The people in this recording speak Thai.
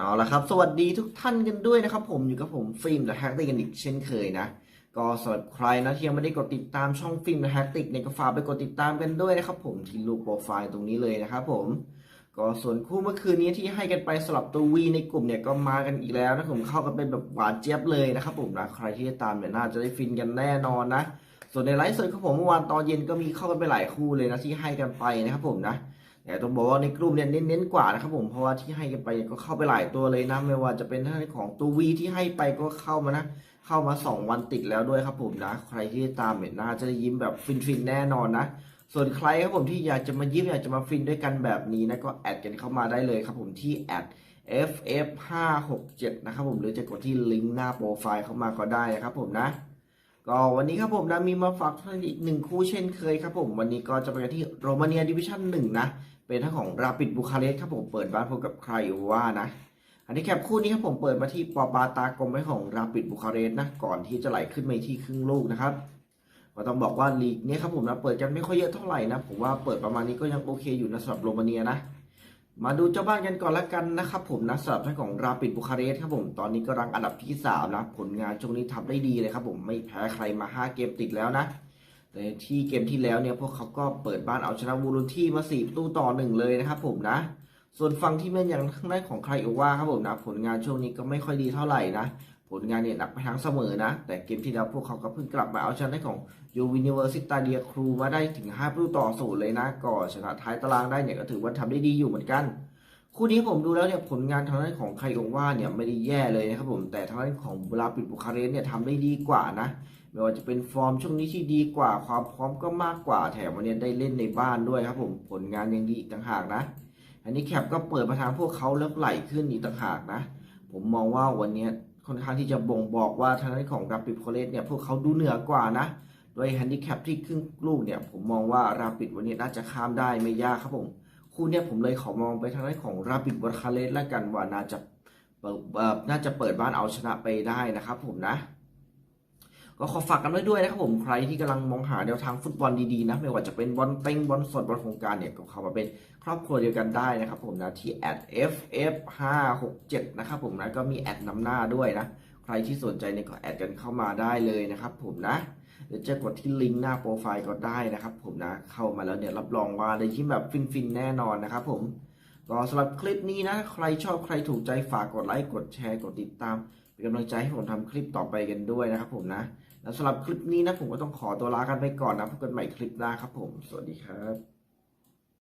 เอาละครับ สวัสดีทุกท่านกันด้วยนะครับ ผมอยู่กับผมฟิล์มและแฮกติกกันอีกเช่นเคยนะ ก็สำหรับใครนะที่ยังไม่ได้กดติดตามช่องฟิล์มและแฮกติกเนี่ยก็ฝากไปกดติดตามกันด้วยนะครับผมที่รูปโปรไฟล์ตรงนี้เลยนะครับผมก็ส่วนคู่เมื่อคืนนี้ที่ให้กันไปสลับตัววีในกลุ่มเนี่ยก็มากันอีกแล้วนะผมเข้ากันเป็นแบบหวานเจี๊ยบเลยนะครับผมนะใครที่ตามเนี่ยน่าจะได้ฟินกันแน่นอนนะ ส่วนในไลฟ์สดของผมเมื่อวานตอนเย็นก็มีเข้ากันไปหลายคู่เลยนะที่ให้กันไปนะครับผมนะ แต่ต้องบอกว่าในกลุ่มเนี่ยเน้นๆกว่านะครับผมเพราะว่าที่ให้กันไปก็เข้าไปหลายตัวเลยนะไม่ว่าจะเป็นท่านของตัววีที่ให้ไปก็เข้ามานะ เข้ามา 2 วันติดแล้วด้วยครับผมนะ ใครที่ตามเนี่ยน่าจะได้ยิ้มแบบฟินๆแน่นอนนะ ส่วนใครครับผมที่อยากจะมายิ้มอยากจะมาฟินด้วยกันแบบนี้นะก็แอดกันเข้ามาได้เลยครับผมที่แอด ff567 นะครับผมหรือจะกดที่ลิงก์หน้าโปรไฟล์เข้ามาก็ได้นะครับผมนะก็วันนี้ครับผมนะมีมาฝากท่านอีกหนึ่งคู่เช่นเคยครับผม วันนี้ก็จะไปกันที่โรมาเนียดิวิชั่นหนึ่งนะ เป็นทั้งของราปิดบูคาเรสครับผมเปิดบ้านพบกับใครว่านะ อันนี้แคปคู่นี้ครับผมเปิดมาที่ปอปาตากลมไว้ของราปิดบูคาเรสนะ ก่อนที่จะไหลขึ้นไปที่ครึ่งลูกนะครับก็ต้องบอกว่าลีกนี้ครับผมนะเปิดกันไม่ค่อยเยอะเท่าไหร่นะผมว่าเปิดประมาณนี้ก็ยังโอเคอยู่นะสำหรับโรมาเนียนะ มาดูเจ้าบ้านกันก่อนละกันนะครับผมนะสำหรับท่านของราปิดบูคาเรสครับผมตอนนี้ก็รังอันดับที่3นะผลงานช่วงนี้ทำได้ดีเลยครับผมไม่แพ้ใครมา 5 เกมติดแล้วนะ แต่ที่เกมที่แล้วเนี่ยพวกเขาก็เปิดบ้านเอาชนะวูรุที่มา4ประตูต่อหนึ่งเลยนะครับผมนะ ส่วนฝั่งที่เม่นอย่างทางด้านของใครโอว่าครับผมนะ ผลงานช่วงนี้ก็ไม่ค่อยดีเท่าไหร่นะ ผลงานเนี่ยหนักไปทางเสมอนะ แต่เกมที่แล้วพวกเขาก็เพิ่งกลับมาเอาชนะของยูวินิเวอร์ซิตาเดียครูมาได้ถึง5ประตูต่อศูนย์เลยนะก่อนชนะท้ายตารางได้เนี่ยก็ถือว่าทำได้ดีอยู่เหมือนกันคู่นี้ผมดูแล้วเนี่ยผลงานทางด้านของไคโอว่าเนี่ยไม่ได้แย่เลยนะครับผมแต่ทางด้านของเวลาปิดบุคาเรสเนี่ยทำได้ดีกว่านะ ไม่ว่าจะเป็นฟอร์มช่วงนี้ที่ดีกว่าความพร้อมก็มากกว่าแถมวันนี้ได้เล่นในบ้านด้วยครับผมผลงานยังดีอีกต่างหากนะ อันนี้แคปก็เปิดมาทางพวกเขาแล้วไหลขึ้นอีกต่างหากนะ ผมมองว่าวันนี้ค่อนข้างที่จะบ่งบอกว่าทางด้านของราปิดโคเลสเนี่ยพวกเขาดูเหนือกว่านะโดยแฮนดิแคปที่ครึ่งลูกเนี่ยผมมองว่าราปิดวันนี้น่าจะข้ามได้ไม่ยากครับผมคู่เนี้ยผมเลยขอมองไปทางด้านของราปิดวอร์คาเลสแล้วกันว่าน่าจะน่าจะเปิดบ้านเอาชนะไปได้นะครับผมนะ ก็ขอฝากกันไว้ด้วยนะครับผมใครที่กำลังมองหาแนวทางฟุตบอลดีๆนะไม่ว่าจะเป็นบอลเต็งบอลสดบอลโครงการเนี่ยก็เข้ามาเป็นครอบครัวเดียวกันได้นะครับผมนะที่ @ff567 นะครับผมนะก็มีแอดนำหน้าด้วยนะใครที่สนใจเนี่ยก็แอดกันเข้ามาได้เลยนะครับผมนะเดี๋ยวจะกดที่ลิงก์หน้าโปรไฟล์ก็ได้นะครับผมนะเข้ามาแล้วเนี่ยรับรองว่าได้ยิ้มแบบฟินๆแน่นอนนะครับผมก็สำหรับคลิปนี้นะ ใครชอบใครถูกใจฝากกดไลค์กดแชร์กดติดตามเป็นกำลังใจให้ผมทำคลิปต่อไปกันด้วยนะครับผมนะ แล้วสำหรับคลิปนี้นะผมก็ต้องขอตัวลากันไปก่อนนะพบกันใหม่คลิปหน้าครับผม สวัสดีครับ